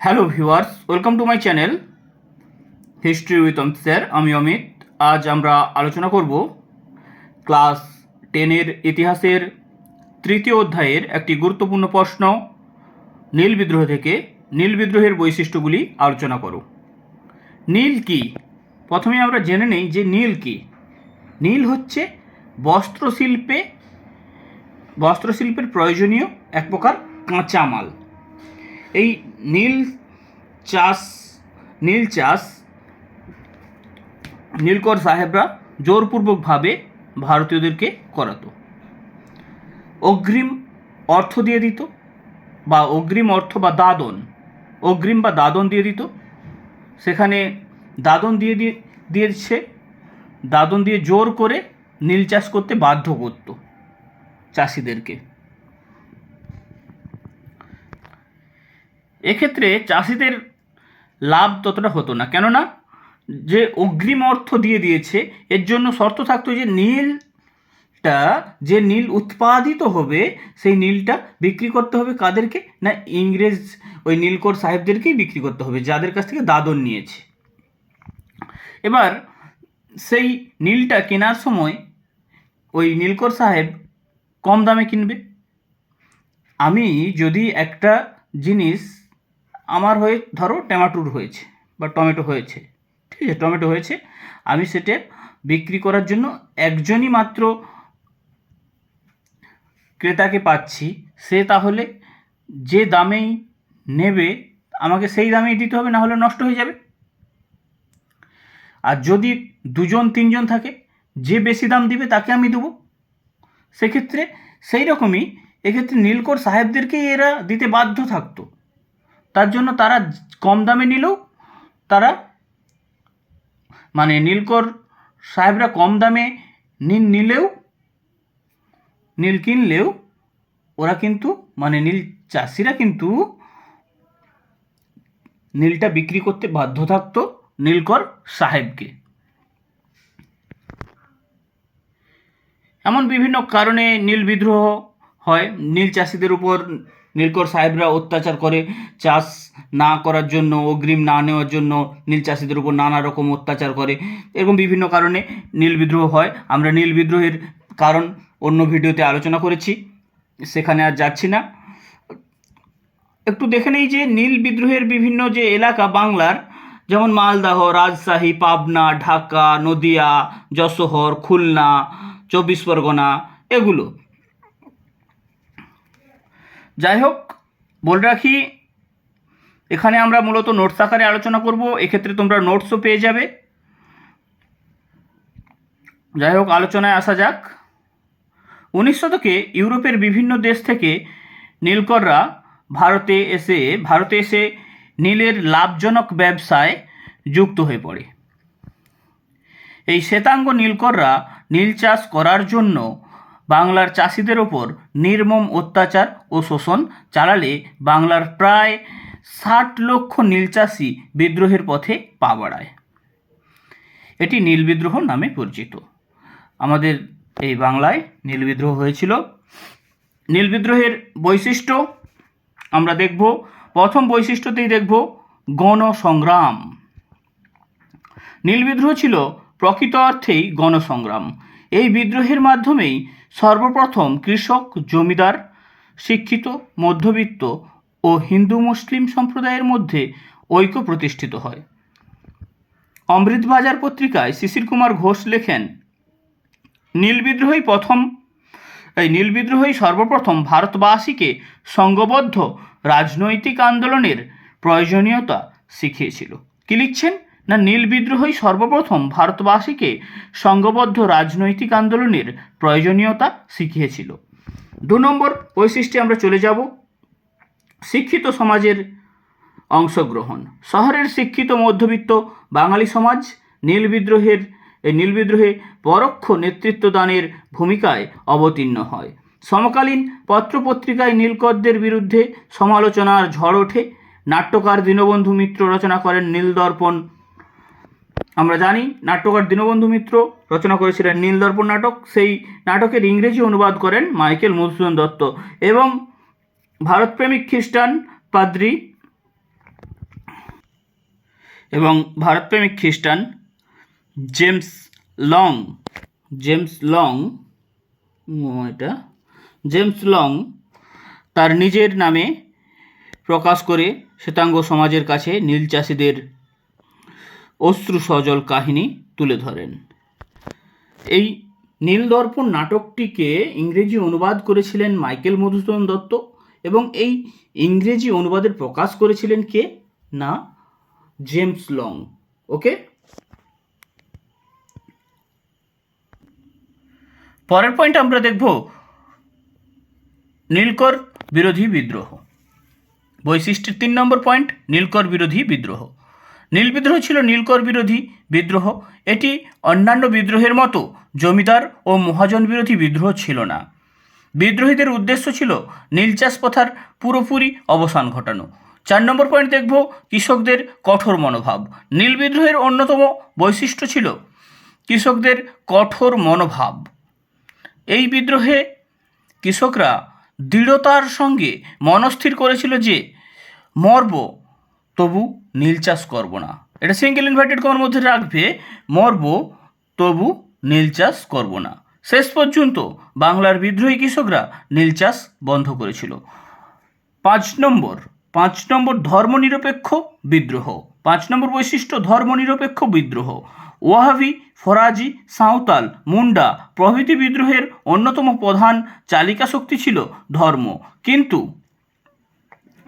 Hello viewers welcome to my channel history with Amit sir আমি অমিত। আজ আমরা আলোচনা করব ক্লাস টেনের ইতিহাসের তৃতীয় অধ্যায়ের একটি গুরুত্বপূর্ণ প্রশ্ন। নীল বিদ্রোহ থেকে নীল বিদ্রোহের বৈশিষ্ট্যগুলি আলোচনা করো। নীল কি? প্রথমে আমরা জেনে নেই যে নীল কি। নীল হচ্ছে বস্ত্রশিল্পে, বস্ত্রশিল্পের প্রয়োজনীয় এক প্রকার কাঁচামাল। এই নীল চাষ নীল চাষ নীলকর সাহেবরা জোরপূর্বকভাবে ভারতীয়দেরকে করাতো। অগ্রিম অর্থ দিয়ে দিত বা অগ্রিম অর্থ বা দাদন, অগ্রিম বা দাদন দিয়ে দিত। সেখানে দাদন দিয়ে দিয়ে দিয়েছে, দাদন দিয়ে জোর করে নীল চাষ করতে বাধ্য করতো চাষিদেরকে। এক্ষেত্রে চাষিদের লাভ ততটা হতো না। কেননা যে অগ্রিম অর্থ দিয়ে দিয়েছে, এর জন্য শর্ত থাকতো যে নীলটা, যে নীল উৎপাদিত হবে, সেই নীলটা বিক্রি করতে হবে কাদেরকে? না ইংরেজ ওই নীলকর সাহেবদেরকেই বিক্রি করতে হবে, যাদের কাছ থেকে দাদন নিয়েছে। এবার সেই নীলটা কেনার সময় ওই নীলকর সাহেব কম দামে কিনবে। আমি যদি একটা জিনিস আমার হয়ে ধরো টমেটোর হয়েছে বা টমেটো হয়েছে, ঠিক আছে, টমেটো হয়েছে। আমি সেটা বিক্রি করার জন্য একজনই মাত্র ক্রেতাকে পাচ্ছি, সে তাহলে যে দামেই নেবে, আমাকে সেই দামেই দিতে হবে, না হলে নষ্ট হয়ে যাবে। আর যদি দুজন, তিনজন থাকে, যে বেশি দাম দিবে তাকে আমি দেবো। সেক্ষেত্রে সেই রকমই এক্ষেত্রে নীলকর সাহেবদেরকেই এরা দিতে বাধ্য থাকতো। তার জন্য তারা কম দামে নিলেও তারা মানে নীলকর সাহেবরা কম দামে নীল নিলেও, নীল কিনলেও ওরা কিন্তু মানে নীল চাষিরা কিন্তু নীলটা বিক্রি করতে বাধ্য থাকতো নীলকর সাহেবকে। এমন বিভিন্ন কারণে নীল বিদ্রোহ হয়, নীল চাষিদের উপর নীলকর সাহেবরা অত্যাচার করে চাষ না করার জন্য, অগ্রিম না নেওয়ার জন্য নীল চাষিদের উপর নানা রকম অত্যাচার করে। এরকম বিভিন্ন কারণে নীল বিদ্রোহ হয়। আমরা নীল বিদ্রোহের কারণ অন্য ভিডিওতে আলোচনা করেছি। সেখানে আর যাচ্ছি না। একটু দেখে নেই যে নীল বিদ্রোহের বিভিন্ন যে এলাকা বাংলার, যেমন মালদাহ, রাজশাহী, পাবনা, ঢাকা, নদিয়া, যশোহর, খুলনা, চব্বিশ পরগনা, এগুলো। যাই হোক বলে রাখি, এখানে আমরা মূলত নোটস আকারে আলোচনা করব, এক্ষেত্রে তোমরা নোটসও পেয়ে যাবে। যাই হোক আলোচনায় আসা যাক। উনিশ শতকে ইউরোপের বিভিন্ন দেশ থেকে নীলকররা ভারতে এসে ভারতে এসে নীলের লাভজনক ব্যবসায় যুক্ত হয়ে পড়ে। এই শ্বেতাঙ্গ নীলকররা নীল চাষ করার জন্য বাংলার চাষিদের ওপর নির্মম অত্যাচার ও শোষণ চালালে বাংলার প্রায় ষাট লক্ষ নীল চাষি বিদ্রোহের পথে পা বাড়ায়। এটি নীল বিদ্রোহ নামে পরিচিত। আমাদের এই বাংলায় নীল বিদ্রোহ হয়েছিল। নীল বিদ্রোহের বৈশিষ্ট্য আমরা দেখব। প্রথম বৈশিষ্ট্যতেই দেখব গণসংগ্রাম। নীল বিদ্রোহ ছিল প্রকৃত অর্থেই গণসংগ্রাম। এই বিদ্রোহের মাধ্যমেই সর্বপ্রথম কৃষক, জমিদার, শিক্ষিত, মধ্যবিত্ত ও হিন্দু মুসলিম সম্প্রদায়ের মধ্যে ঐক্য প্রতিষ্ঠিত হয়। অমৃতবাজার পত্রিকায় শিশির কুমার ঘোষ লেখেন, নীল বিদ্রোহই প্রথম, এই নীল বিদ্রোহই সর্বপ্রথম ভারতবাসীকে সংঘবদ্ধ রাজনৈতিক আন্দোলনের প্রয়োজনীয়তা শিখিয়েছিল। কি লিখছেন? না নীল বিদ্রোহই সর্বপ্রথম ভারতবাসীকে সংঘবদ্ধ রাজনৈতিক আন্দোলনের প্রয়োজনীয়তা শিখিয়েছিল। দু নম্বর বৈশিষ্ট্যে আমরা চলে যাব, শিক্ষিত সমাজের অংশগ্রহণ। শহরের শিক্ষিত মধ্যবিত্ত বাঙালি সমাজ নীল বিদ্রোহের নীল বিদ্রোহে পরোক্ষ নেতৃত্বদানের ভূমিকায় অবতীর্ণ হয়। সমকালীন পত্রপত্রিকায় নীলকরদের বিরুদ্ধে সমালোচনার ঝড় ওঠে। নাট্যকার দীনবন্ধু মিত্র রচনা করেন নীলদর্পণ আমরা জানি নাট্যকার দীনবন্ধু মিত্র রচনা করেছিলেন নীলদর্পণ নাটক। সেই নাটকের ইংরেজি অনুবাদ করেন মাইকেল মধুসূদন দত্ত এবং ভারতপ্রেমিক খ্রিস্টান পাদ্রী এবং ভারতপ্রেমিক খ্রিস্টান জেমস লং জেমস লং এটা, জেমস লং তার নিজের নামে প্রকাশ করে শ্বেতাঙ্গ সমাজের কাছে নীল চাষিদের অশ্রু সজল কাহিনী তুলে ধরেন। এই নীলদর্পণ নাটকটিকে ইংরেজি অনুবাদ করেছিলেন মাইকেল মধুসূদন দত্ত এবং এই ইংরেজি অনুবাদের প্রকাশ করেছিলেন কে? না, জেমস লং। ওকে? পরের পয়েন্ট আমরা দেখব নীলকর বিরোধী বিদ্রোহ। বৈশিষ্ট্যের তিন নম্বর পয়েন্ট নীলকর বিরোধী বিদ্রোহ। নীল বিদ্রোহ ছিল নীলকর বিরোধী বিদ্রোহ। এটি অন্যান্য বিদ্রোহের মতো জমিদার ও মহাজন বিরোধী বিদ্রোহ ছিল না। বিদ্রোহীদের উদ্দেশ্য ছিল নীল চাষ প্রথার পুরোপুরি অবসান ঘটানো। চার নম্বর পয়েন্ট দেখব কৃষকদের কঠোর মনোভাব। নীল বিদ্রোহের অন্যতম বৈশিষ্ট্য ছিল কৃষকদের কঠোর মনোভাব। এই বিদ্রোহে কৃষকরা দৃঢ়তার সঙ্গে মনস্থির করেছিল যে মরব তবু নীল চাষ করব না। এটা সিঙ্গেল ইনভার্টেড কমার মধ্যে রাখবে, মরব, তবু নীল চাষ করব না। শেষ পর্যন্ত বাংলার বিদ্রোহী কৃষকরা নীল চাষ বন্ধ করেছিল। পাঁচ নম্বর পাঁচ নম্বর ধর্মনিরপেক্ষ বিদ্রোহ। পাঁচ নম্বর বৈশিষ্ট্য, ধর্মনিরপেক্ষ বিদ্রোহ। ওয়াহাবি, ফরাজি, সাঁওতাল, মুন্ডা প্রভৃতি বিদ্রোহের অন্যতম প্রধান চালিকা শক্তি ছিল ধর্ম। কিন্তু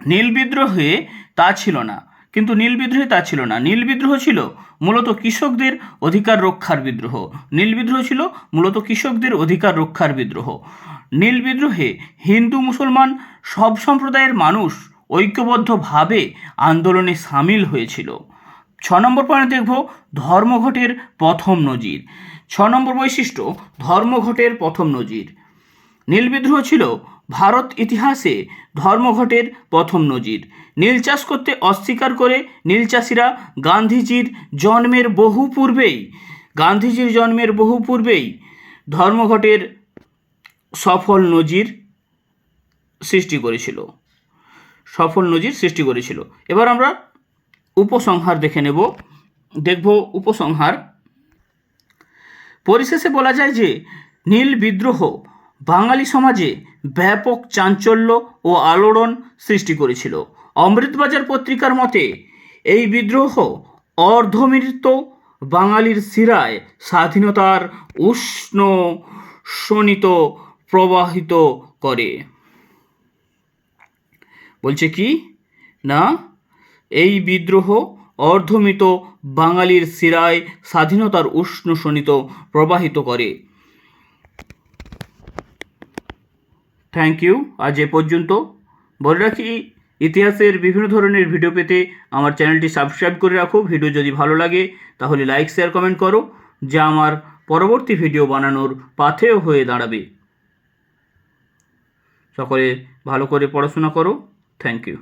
নীল বিদ্রোহে তা ছিল না। কিন্তু নীল বিদ্রোহে তা ছিল না। নীল বিদ্রোহ ছিল মূলত কৃষকদের অধিকার রক্ষার বিদ্রোহ। নীল বিদ্রোহ ছিল মূলত কৃষকদের অধিকার রক্ষার বিদ্রোহ। নীল বিদ্রোহে হিন্দু মুসলমান সব সম্প্রদায়ের মানুষ ঐক্যবদ্ধভাবে আন্দোলনে সামিল হয়েছিল। ছ নম্বর পয়েন্ট দেখব ধর্মঘটের প্রথম নজির। ছ নম্বর বৈশিষ্ট্য ধর্মঘটের প্রথম নজির। নীল বিদ্রোহ ছিল ভারত ইতিহাসে ধর্মঘটের প্রথম নজির। নীল চাষ করতে অস্বীকার করে নীল চাষিরা গান্ধীজির জন্মের বহু পূর্বেই, গান্ধীজির জন্মের বহু পূর্বেই ধর্মঘটের সফল নজির সৃষ্টি করেছিল। সফল নজির সৃষ্টি করেছিল। এবার আমরা উপসংহার দেখে নেব। দেখব উপসংহার। পরিশেষে বলা যায় যে, নীল বিদ্রোহ বাঙালি সমাজে ব্যাপক চাঞ্চল্য ও আলোড়ন সৃষ্টি করেছিল। অমৃতবাজার পত্রিকার মতে, এই বিদ্রোহ অর্ধমৃত বাঙালির শিরায় স্বাধীনতার উষ্ণ শোণিত প্রবাহিত করে। বলছে কি? না, এই বিদ্রোহ অর্ধমিত বাঙালির শিরায় স্বাধীনতার উষ্ণ শোণিত প্রবাহিত করে। Thank you. আজ এ পর্যন্ত। বলে রাখি, ইতিহাসের বিভিন্ন ধরনের ভিডিও পেতে আমার চ্যানেলটি সাবস্ক্রাইব করে রাখো। ভিডিও যদি ভালো লাগে, তাহলে লাইক, শেয়ার, কমেন্ট করো, যা আমার পরবর্তী ভিডিও বানানোর পাথেও হয়ে দাঁড়াবে। সকলে ভালো করে পড়াশোনা করো। Thank you.